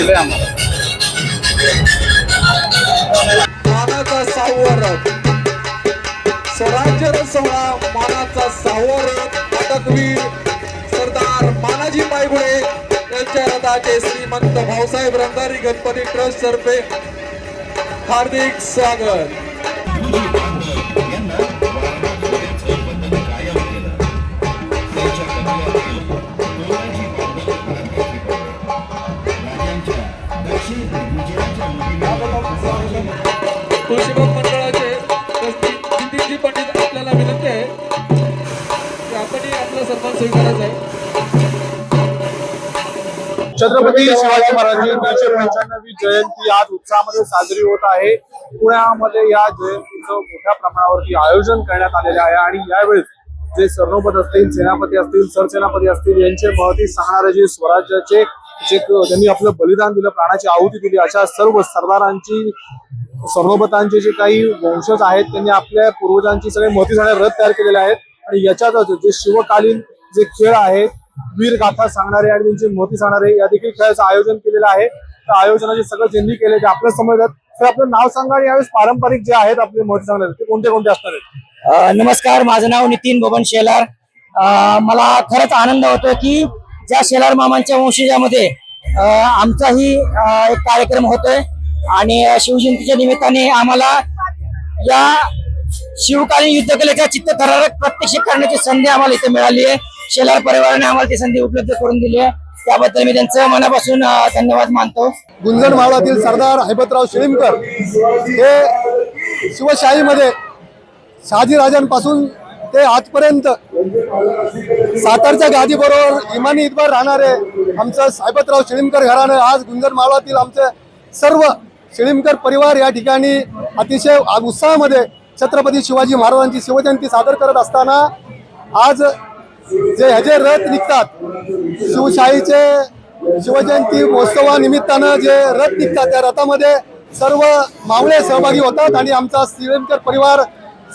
दिलंय आम्हाला. मानाचा सहावा रथ स्वराज्य सोहळा मानाचा सहावा रथ अटकवीर सरदार मानाजी पायगुळे यांच्या रथाचे श्रीमंत भाऊसाहेब रंगारी गणपती ट्रस्ट तर्फे हार्दिक स्वागत. तुळशीबाग मंडळाचे नितीनजी पंडित आपल्याला विनंती आहे की आपणही आपला सन्मान स्वीकारायचा आहे. छत्रपती शिवाजी महाराजांची तीनशे पंच्याण्णवी जयंती आज उत्साहामध्ये साजरी होत आहे. पुण्यामध्ये या जयंतीचं मोठ्या प्रमाणावरती आयोजन करण्यात आलेले आहे आणि यावेळेस जे सरनोबत असतील सेनापती असतील सरसेनापती असतील यांचे महती सांगणारे जे स्वराज्याचे जे त्यांनी आपलं बलिदान दिलं प्राणाची आहुती दिली. अशा सर्व सरदारांची सरनोबतांचे जे काही वंशज आहेत त्यांनी आपल्या पूर्वजांची सगळे मोठी सांगणारे रथ तयार केलेले आहेत. आणि याच्यातच जे शिवकालीन जे खेळ आहेत वीर गाथा सांगणारे आणि त्यांची मोठी सांगणारे या देखील खेळाचं आयोजन केलेलं आहे. त्या आयोजनाचे सगळं ज्यांनी केले ते आपल्यासमोर तर आपलं नाव सांगा आणि यावेळेस पारंपरिक जे आहेत आपले मोठे सांगणारे ते कोणते कोणते असणार आहेत? नमस्कार माझं नाव नितीन बबन शेलार. मला खरंच आनंद होतो की ज्या शेलार मामांच्या वंशजामध्ये आमचाही एक कार्यक्रम होतोय. आणि शिवजयंतीच्या निमित्ताने आम्हाला या शिवकालीन युद्धकलेचा चित्तथरारक प्रत्यक्ष करण्याची संधी आम्हाला इथे मिळाली आहे. शेलार परिवाराने आम्हाला ती संधी उपलब्ध करून दिली आहे. त्याबद्दल मी त्यांचं मनापासून धन्यवाद मानतो. गुंजन मावळातील सरदार हैबतराव शिळीमकर हे शिवशाहीमध्ये शहाजीराजांपासून ते आजपर्यंत सातारच्या गादीबरोबर इमानी इतबार राहणारे आमचं साहेबतराव शिळीमकर घराणं आज गुंजर मावळातील आमचे सर्व शिळीमकर परिवार या ठिकाणी अतिशय उत्साहामध्ये छत्रपती शिवाजी महाराजांची शिवजयंती सादर करत असताना आज जे ह्याचे रथ निघतात शिवशाहीचे शिवजयंती महोत्सवानिमित्तानं जे रथ निघतात त्या रथामध्ये सर्व मावळे सहभागी होतात आणि आमचा श्रीलंकर परिवार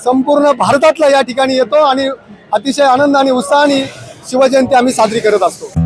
संपूर्ण भारतातला या ठिकाणी येतो आणि अतिशय आनंद आणि उत्साहाने शिवजयंती आम्ही साजरी करत असतो.